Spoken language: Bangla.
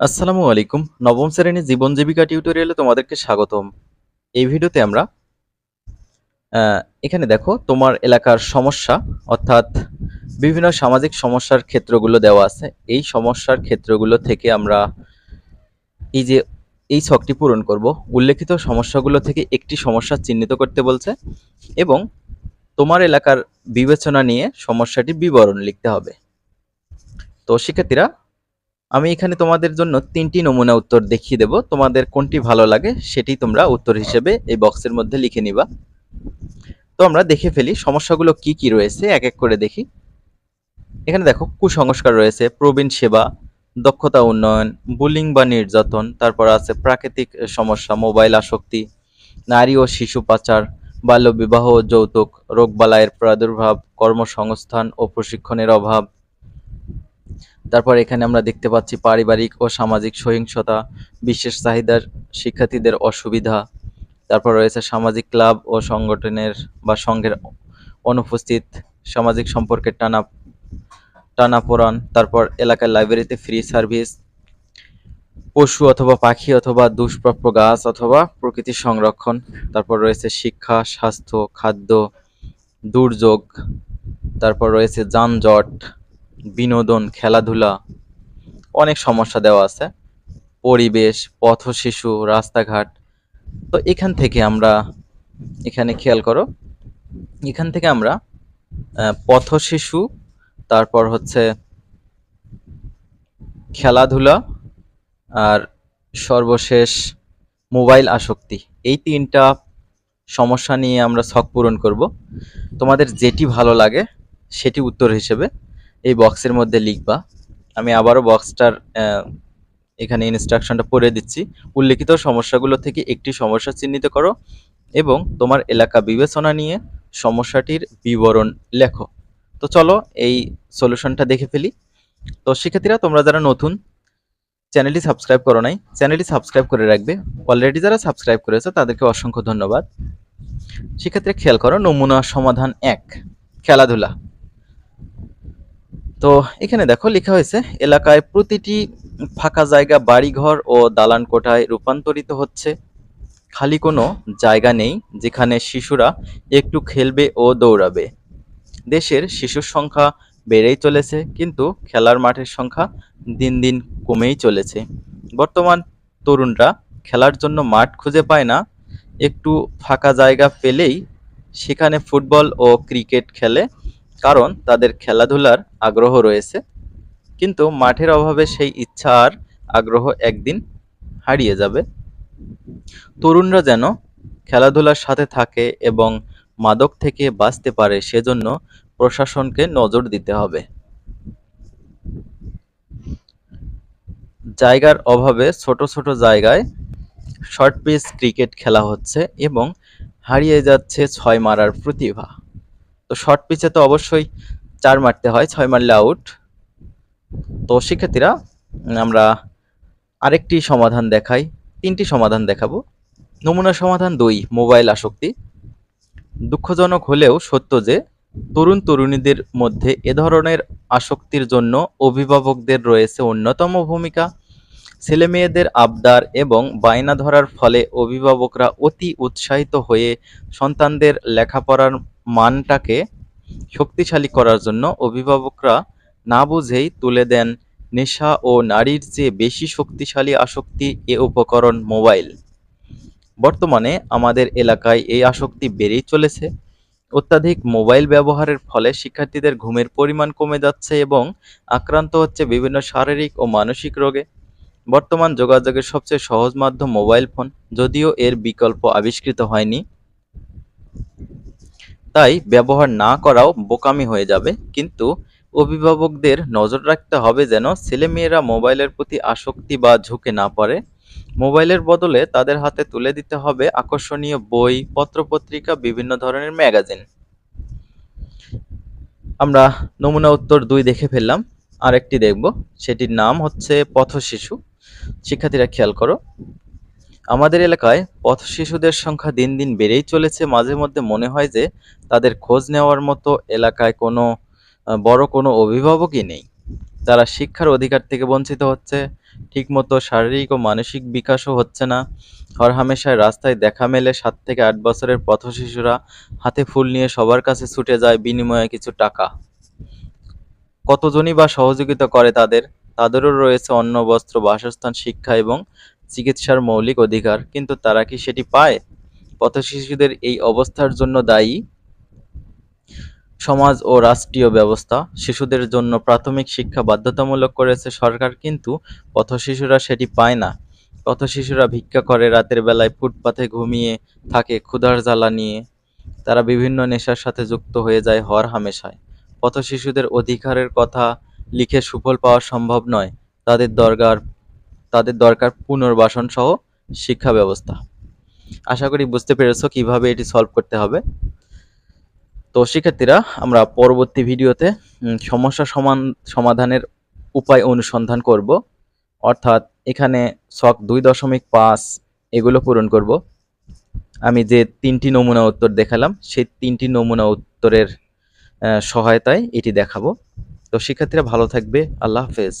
আসসালামু আলাইকুম। নবম শ্রেণির জীবন জীবিকা টিউটোরিয়ালে তোমাদেরকে স্বাগতম। এই ভিডিওতে আমরা এখানে দেখো তোমার এলাকার সমস্যা, অর্থাৎ বিভিন্ন সামাজিক সমস্যার ক্ষেত্রগুলো দেওয়া আছে। এই সমস্যার ক্ষেত্রগুলো থেকে আমরা এই যে, এই ছকটি পূরণ করব। উল্লেখিত সমস্যাগুলো থেকে একটি সমস্যা চিহ্নিত করতে বলছে এবং তোমার এলাকার বিবেচনা নিয়ে সমস্যাটি বিবরণ লিখতে হবে। তো শিক্ষার্থীরা আমি এখানে তোমাদের জন্য তিনটি নমুনা উত্তর দেখিয়ে দেব। তোমাদের কোনটি ভালো লাগে সেটি তোমরা উত্তর হিসেবে এই বক্সের মধ্যে লিখে নিবা। তো আমরা দেখে ফেলি সমস্যাগুলো কি কি রয়েছে, এক এক করে দেখি। এখানে দেখো, কুসংস্কার রয়েছে, প্রবীণ সেবা, দক্ষতা উন্নয়ন, বুলিং বা নির্যাতন, তারপর আছে প্রাকৃতিক সমস্যা, মোবাইল আসক্তি, নারী ও শিশু পাচার, বাল্যবিবাহ যৌতুক, রোগবালাইয়ের প্রাদুর্ভাব, কর্মসংস্থান ও প্রশিক্ষণের অভাব তারপর এখানে আমরা দেখতে পাচ্ছি পারিবারিক ও সামাজিক সহিংসতা, বিশেষ চাহিদার শিক্ষার্থীদের অসুবিধা। তারপর রয়েছে সামাজিক ক্লাব ও সংগঠনের বা সংঘের অনুপস্থিত সামাজিক সম্পর্কের টানা, টানাপোড়ান। তারপর এলাকার লাইব্রেরিতে ফ্রি সার্ভিস পশু অথবা পাখি অথবা দুষ্প্রাপ্য গাছ অথবা প্রকৃতি সংরক্ষণ। তারপর রয়েছে শিক্ষা, স্বাস্থ্য, খাদ্য, দুর্যোগ। তারপর রয়েছে যানজট বিনোদন, খেলাধুলা, অনেক সমস্যা দেওয়া আছে। পরিবেশ, পথ শিশু, রাস্তাঘাট। তো এখান থেকে আমরা, এখানে খেয়াল করো, এখান থেকে আমরা পথ শিশু, তারপর হচ্ছে খেলাধুলা আর সর্বশেষ মোবাইল আসক্তি। এই তিনটা সমস্যা নিয়ে আমরা ছক পূরণ করব। তোমাদের যেটি ভালো লাগে, সেটি উত্তর হিসেবে এই বক্সের মধ্যে লিখবা। আমি আবারও বক্সটার এখানে ইনস্ট্রাকশনটা পড়ে দিচ্ছি। উল্লেখিত সমস্যাগুলো থেকে একটি সমস্যা চিহ্নিত করো এবং তোমার এলাকা বিবেচনা নিয়ে সমস্যাটির বিবরণ লেখো। তো চলো এই সলিউশনটা দেখে ফেলি। তো শিক্ষার্থীরা, তোমরা যারা নতুন, চ্যানেলটি সাবস্ক্রাইব করো নাই, চ্যানেলটি সাবস্ক্রাইব করে রাখবে। অলরেডি যারা সাবস্ক্রাইব করেছ, তাদেরকে অসংখ্য ধন্যবাদ। শিক্ষার্থীরা, খেয়াল করো, নমুনা সমাধান এক, খেলাধুলা। তো এখানে দেখো লেখা হয়েছে, এলাকায় প্রতিটি ফাঁকা জায়গা বাড়িঘর ও দালান কোঠায় রূপান্তরিত হচ্ছে। খালি কোনো জায়গা নেই যেখানে শিশুরা একটু খেলবে ও দৌড়াবে। দেশের শিশুর সংখ্যা বেড়েই চলেছে, কিন্তু খেলার মাঠের সংখ্যা দিন দিন কমেই চলেছে। বর্তমান তরুণরা খেলার জন্য মাঠ খুঁজে পায় না, একটু ফাঁকা জায়গা পেলেই সেখানে ফুটবল ও ক্রিকেট খেলে কারণ তাদের খেলাধুলার আগ্রহ রয়েছে, কিন্তু মাঠের অভাবে সেই ইচ্ছা আর আগ্রহ একদিন হারিয়ে যাবে। তরুণরা যেন খেলাধুলার সাথে থাকে এবং মাদক থেকে বাঁচতে পারে, সেজন্য প্রশাসনকে নজর দিতে হবে। জায়গার অভাবে ছোট ছোট জায়গায় শর্ট পিচ ক্রিকেট খেলা হচ্ছে এবং হারিয়ে যাচ্ছে ছয় মারার প্রতিভা। তো শর্ট পিচে তো অবশ্যই চার মারতে হয়, ছয় মারলে আউট তো শিক্ষার্থীরা, আমরা আরেকটি সমাধান দেখাই, তিনটি সমাধান দেখাবো। নমুনা সমাধান দুই, মোবাইল আসক্তি। দুঃখজনক হলেও সত্য যে, তরুণ তরুণীদের মধ্যে এ ধরনের আসক্তির জন্য অভিভাবকদের রয়েছে অন্যতম ভূমিকা। ছেলেমেয়েদের আবদার এবং বায়না ধরার ফলে অভিভাবকরা অতি উৎসাহিত হয়ে সন্তানদের লেখাপড়ার মানটাকে শক্তিশালী করার জন্য অভিভাবকরা না বুঝেই তুলে দেন নেশা ও নারীর চেয়ে বেশি শক্তিশালী আসক্তি এ উপকরণ মোবাইল। বর্তমানে আমাদের এলাকায় এই আসক্তি বেড়েই চলেছে। অত্যাধিক মোবাইল ব্যবহারের ফলে শিক্ষার্থীদের ঘুমের পরিমাণ কমে যাচ্ছে এবং আক্রান্ত হচ্ছে বিভিন্ন শারীরিক ও মানসিক রোগে। বর্তমান যোগাযোগের সবচেয়ে সহজ মাধ্যম মোবাইল ফোন, যদিও এর বিকল্প আবিষ্কৃত হয়নি। তাই ব্যবহার না করাও বোকামি হয়ে যাবে। কিন্তু অভিভাবকদের নজর রাখতে হবে যেন ছেলেমেয়েরা মোবাইলের প্রতি আসক্তি বা ঝুঁকে না পড়ে। মোবাইলের বদলে তাদের হাতে তুলে দিতে হবে আকর্ষণীয় বই, পত্রপত্রিকা, বিভিন্ন ধরনের ম্যাগাজিন। আমরা নমুনা উত্তর দুই দেখে ফেললাম। আরেকটি দেখব। সেটির নাম হচ্ছে পথ শিশু শিক্ষার্থীরা খেয়াল করো। আমাদের এলাকায় পথ শিশুদের সংখ্যা দিন দিন বেড়েই চলেছে। মাঝে মধ্যে মনে হয় যে তাদের খোঁজ নেওয়ার মতো এলাকায় কোনো বড় কোনো অভিভাবকই নেই। তারা শিক্ষার অধিকার থেকে বঞ্চিত হচ্ছে, ঠিকমতো শারীরিক ও মানসিক বিকাশও হচ্ছে না। হরহামেশায় রাস্তায় দেখা মেলে সাত থেকে আট বছরের পথশিশুরা হাতে ফুল নিয়ে সবার কাছে ছুটে যায় বিনিময়ে কিছু টাকা। কতজনই বা সহযোগিতা করে তাদের, তাদেরও রয়েছে অন্ন, বস্ত্র, বাসস্থান, শিক্ষা এবং চিকিৎসার মৌলিক অধিকার, কিন্তু তারা কি সেটি পায়? পথশিশুদের এই অবস্থার জন্য দায়ী সমাজ ও রাষ্ট্রীয় ব্যবস্থা। শিশুদের জন্য প্রাথমিক শিক্ষা বাধ্যতামূলক করেছে সরকার, কিন্তু পথশিশুরা সেটি পায় না। পথশিশুরা ভিক্ষা করে রাতের বেলায় ফুটপাথে ঘুমিয়ে থাকে ক্ষুধার জ্বালা নিয়ে। তারা বিভিন্ন নেশার সাথে যুক্ত হয়ে যায় হর হামেশায়। পথশিশুদের অধিকারের কথা লিখে সুফল পাওয়া সম্ভব নয়। তাদের দরকার তাদের দরকার পুনর্বাসন সহ শিক্ষা ব্যবস্থা। আশা করি বুঝতে পেরেছ কীভাবে এটি সলভ করতে হবে। তো শিক্ষার্থীরা, আমরা পরবর্তী ভিডিওতে সমস্যা সমান, সমাধানের উপায় অনুসন্ধান করব। অর্থাৎ এখানে ছক দুই দশমিক পাঁচ এগুলো পূরণ করব। আমি যে তিনটি নমুনা উত্তর দেখালাম, সেই তিনটি নমুনা উত্তরের সহায়তায় এটি দেখাবো। তো শিক্ষার্থীরা ভালো থাকবে, আল্লাহ হাফেজ।